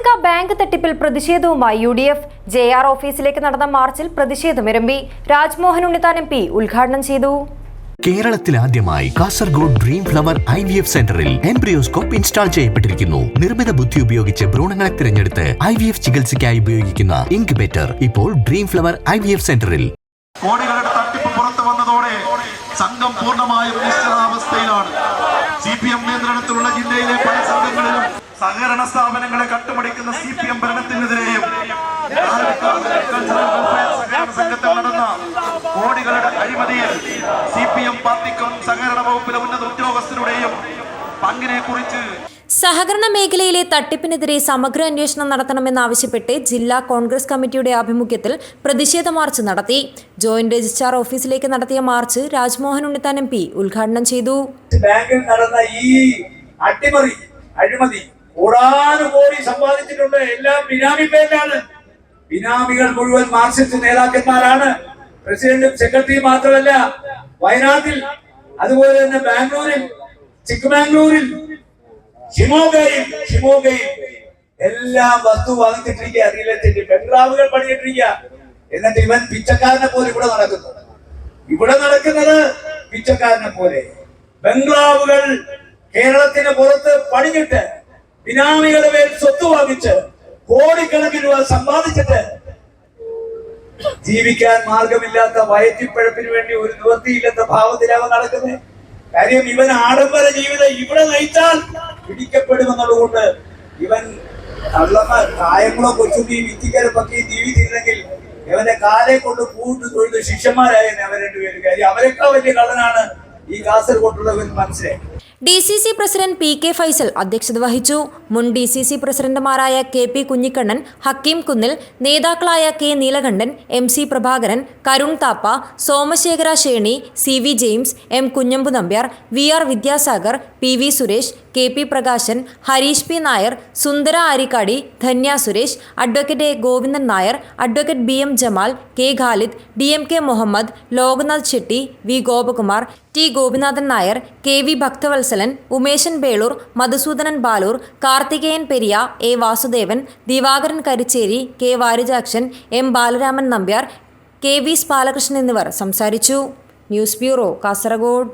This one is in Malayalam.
മാതൃകാ ബാങ്ക് തട്ടിപ്പിൽ പ്രതിഷേധവുമായി U D F J R ഓഫീസിലേക്ക് നടന്ന മാർച്ചിൽ പ്രതിഷേധമിരമ്പി രാജ്മോഹൻ ഉണ്ണിത്താൻ എം പി ഉദ്ഘാടനം ചെയ്തു. കേരളത്തിൽ ആദ്യമായി Kasaragod dream flower I V F സെന്ററിൽ എംബ്രിയോസ്കോപ്പ് ഇൻസ്റ്റാൾ ചെയ്യപ്പെട്ടിരിക്കുന്നു. നിർമ്മിത ബുദ്ധി ഉപയോഗിച്ച് ഭ്രൂണങ്ങളെ തിരഞ്ഞെടുത്ത് ഐ വി എഫ് ചികിത്സയ്ക്കായി ഉപയോഗിക്കുന്ന ഇൻക്യുബേറ്റർ ഇപ്പോൾ dream flower I V F സെന്ററിൽ. കോടികളുടെ തട്ടിപ്പ് പുറത്തു വന്നതോടെ സംഘം പൂർണമായും നിശ്ചിതാവസ്ഥയിലാണ് സി പി എം നിയന്ത്രണത്തിലുള്ള ജില്ലയിലെ പല സംഘങ്ങളിലും സഹകരണ സ്ഥാപനങ്ങളെ കട്ടുമടിക്കുന്ന സി പി എം ഭരണത്തിനെതിരെയും സംഘത്തിൽ നടന്ന കോടികളുടെ അഴിമതിയിൽ സി പി എം പാർട്ടിക്കും സഹകരണ വകുപ്പിലെ ഉന്നത ഉദ്യോഗസ്ഥരുടെയും പങ്കിനെ കുറിച്ച് സഹകരണ മേഖലയിലെ തട്ടിപ്പിനെതിരെ സമഗ്ര അന്വേഷണം നടത്തണമെന്നാവശ്യപ്പെട്ട് ജില്ലാ കോൺഗ്രസ് കമ്മിറ്റിയുടെ ആഭിമുഖ്യത്തിൽ പ്രതിഷേധ മാർച്ച് നടത്തി. ജോയിന്റ് രജിസ്ട്രാർ ഓഫീസിലേക്ക് നടത്തിയ march Rajmohan Unnithan M P ഉദ്ഘാടനം ചെയ്തു. ബാങ്കിൽ നടന്ന ഈ അട്ടിമറി അഴിമതി കോടാനുകോടി സമ്പാദിച്ചിട്ടുണ്ട്. എല്ലാം ബിനാമി പേരിലാണ് ബിനാമികൾ മുഴുവൻ മാർക്സിസ്റ്റ് നേതാക്കന്മാരാണ്. പ്രസിഡന്റും സെക്രട്ടറിയും മാത്രമല്ല വയനാട്ടിൽ അതുപോലെ തന്നെ ബാംഗ്ലൂരിൽ ചിക്കമാംഗ്ലൂരിൽ ഷിമോഗയിൽ ഷിമോഗയിൽ എല്ലാം വസ്തു വാങ്ങിച്ചിട്ടിരിക്കുക റിയൽ എസ്റ്റേറ്റ് ബംഗ്ലാവുകൾ പണിയിട്ടിരിക്കുക എന്നിട്ട് ഇവൻ പിച്ചക്കാരനെ പോലെ ഇവിടെ നടക്കുന്നു. ഇവിടെ നടക്കുന്നത് പിച്ചക്കാരനെ പോലെ. ബംഗ്ലാവുകൾ കേരളത്തിന് പുറത്ത് പണിഞ്ഞിട്ട് ബിനാമികളുടെ മേൽ സ്വത്ത് വാങ്ങിച്ച് കോടിക്കണക്കിന് രൂപ സമ്പാദിച്ചിട്ട് ജീവിക്കാൻ മാർഗമില്ലാത്ത വയറ്റിപ്പഴപ്പിന് വേണ്ടി ഒരു നിവൃത്തിയില്ലാത്ത ഭാവത്തിലാവ നടക്കുന്നത്? കാര്യം ഇവൻ ആഡംബര ജീവിതം ഇവിടെ നയിച്ചാൽ പിടിക്കപ്പെടുമെന്നുള്ളതുകൊണ്ട് ഇവൻ കള്ളന്മാർ കായംകുളം കൊച്ചുണ്ടി വിത്തിക്കരപ്പൊക്കെ ജീവിച്ചിരുന്നെങ്കിൽ ഇവന്റെ കാലെ കൊണ്ട് കൂട്ട് തൊഴുത് ശിഷ്യന്മാരായ അവർ രണ്ടുപേരും. കാര്യം അവരെക്കാൾ വലിയ കള്ളനാണ് ഈ കാസർഗോട്ടുള്ളവൻ മനസ്സിലായി D C C president P K Faisal അധ്യക്ഷത വഹിച്ചു. മുൻ ഡി സി സി പ്രസിഡന്റുമാരായ കെ പി കുഞ്ഞിക്കണ്ണൻ ഹക്കീം കുന്നിൽ നേതാക്കളായ K Neelakandan M C Prabhakaran Karun Thappa Somashekhara Sheni C V James M Kunhambu Nambiar V R Vidyasagar P V Suresh K P Prakashan Harish P Nair Sundara Arikkadi Dhanya Suresh advocate A Govindan Nair advocate B M Jamal K Khalid D M K Muhammad Loknath Shetty V Gopakumar T Gopinathan Nair K V Bhakthavatsalan Umeshan Belur Madhusoodanan Baloor Karthikeyan Periya A Vasudevan Divakaran Karicheri K Varijakshan M Balaraman Nambiar K V Balakrishnan എന്നിവർ സംസാരിച്ചു. News bureau Kasaragod.